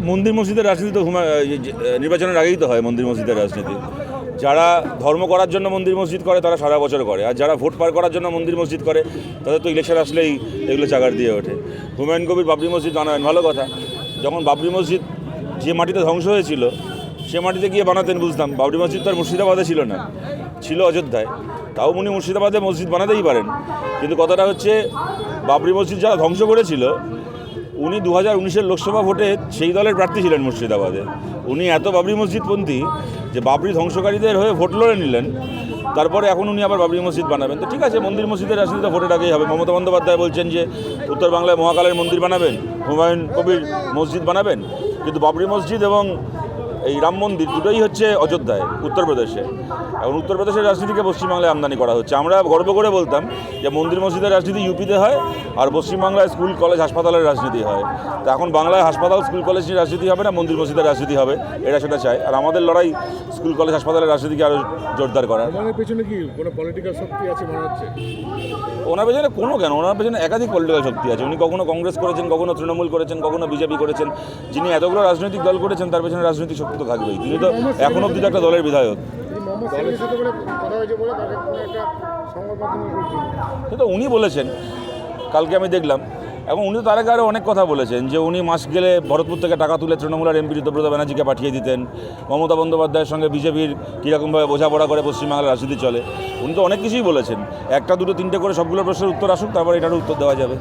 মন্দির মসজিদের রাজনীতি তো হুমা- এই যে, আহ, নির্বাচনের আগেই তো হয় মন্দির মসজিদের রাজনীতি। যারা ধর্ম করার জন্য মন্দির মসজিদ করে তারা সারা বছর করে। আর যারা ভোট পার করার জন্য মন্দির মসজিদ করে তাদের তো ইলেকশন আসলেই এগুলো চাগার দিয়ে ওঠে। হুমায়ুন কবির বাবরি মসজিদ বানাবেন ভালো কথা। যখন বাবরি মসজিদ যে মাটিতে ধ্বংস হয়েছিল সে মাটিতে গিয়ে বানাতেন বুঝতাম। বাবরি মসজিদ তো আর মুর্শিদাবাদে ছিল না ছিল অযোধ্যায়। তাও উনি মুর্শিদাবাদে মসজিদ বানাতেই পারেন। কিন্তু কথাটা হচ্ছে বাবরি মসজিদ যারা ধ্বংস করেছিল উনি দু হাজার উনিশের লোকসভা ভোটে সেই দলের প্রার্থী ছিলেন মুর্শিদাবাদে। উনি এত বাবরি মসজিদপন্থী যে বাবরি ধ্বংসকারীদের হয়ে ভোট লড়ে নিলেন। তারপরে এখন উনি আবার বাবরি মসজিদ বানাবেন। তো ঠিক আছে, মন্দির মসজিদের রাজনীতি ভোটের আগেই হবে। মমতা বন্দ্যোপাধ্যায় বলছেন যে, উত্তর বাংলায় মহাকালের মন্দির বানাবেন, হুমায়ুন কবির মসজিদ বানাবেন। কিন্তু বাবরি মসজিদ এবং এই রাম মন্দির দুটোই হচ্ছে অযোধ্যায় উত্তরপ্রদেশে এখন উত্তরপ্রদেশের রাজনীতিকে পশ্চিমবাংলায় আমদানি করা হচ্ছে। আমরা গর্ব করে বলতাম যে মন্দির মসজিদের রাজনীতি ইউপিতে হয় আর পশ্চিমবাংলায় স্কুল কলেজ হাসপাতালের রাজনীতি হয়। তো এখন বাংলায় হাসপাতাল স্কুল কলেজ নিয়ে রাজনীতি হবে না মন্দির মসজিদের রাজনীতি হবে এটা সেটা চায় আর আমাদের লড়াই স্কুল কলেজ হাসপাতালের রাজনীতিকে আরও জোরদার করা আমাদের পেছনে কি কোনো পলিটিক্যাল শক্তি আছে মনে হচ্ছে? ওনার পেছনে কোনো কেন? ওনার পেছনে একাধিক পলিটিক্যাল শক্তি আছে। উনি কখনো কংগ্রেস করেছেন কখনো তৃণমূল করেছেন কখনো বিজেপি করেছেন। যিনি এতগুলো রাজনৈতিক দল করেছেন তার পেছনে রাজনৈতিক শক্তি তো থাকবেই তিনি তো এখন অব্দি একটা দলের বিধায়ক। সেটা উনি বলেছেন, কালকে আমি দেখলাম, এবং উনি তো তার আগে আরও অনেক কথা বলেছেন যে উনি মাস গেলে ভরতপুর থেকে টাকা তুলে তৃণমূল আর এমপি ঋতব্রত ব্যানার্জিকে পাঠিয়ে দিতেন। মমতা বন্দ্যোপাধ্যায়ের সঙ্গে বিজেপির কীরকমভাবে বোঝাপড়া করে পশ্চিমবাংলার রাজনীতি চলে। উনি তো অনেক কিছুই বলেছেন। একটা, দুটো, তিনটে করে সবগুলো প্রশ্নের উত্তর আসুক, তারপর এটারও উত্তর দেওয়া যাবে।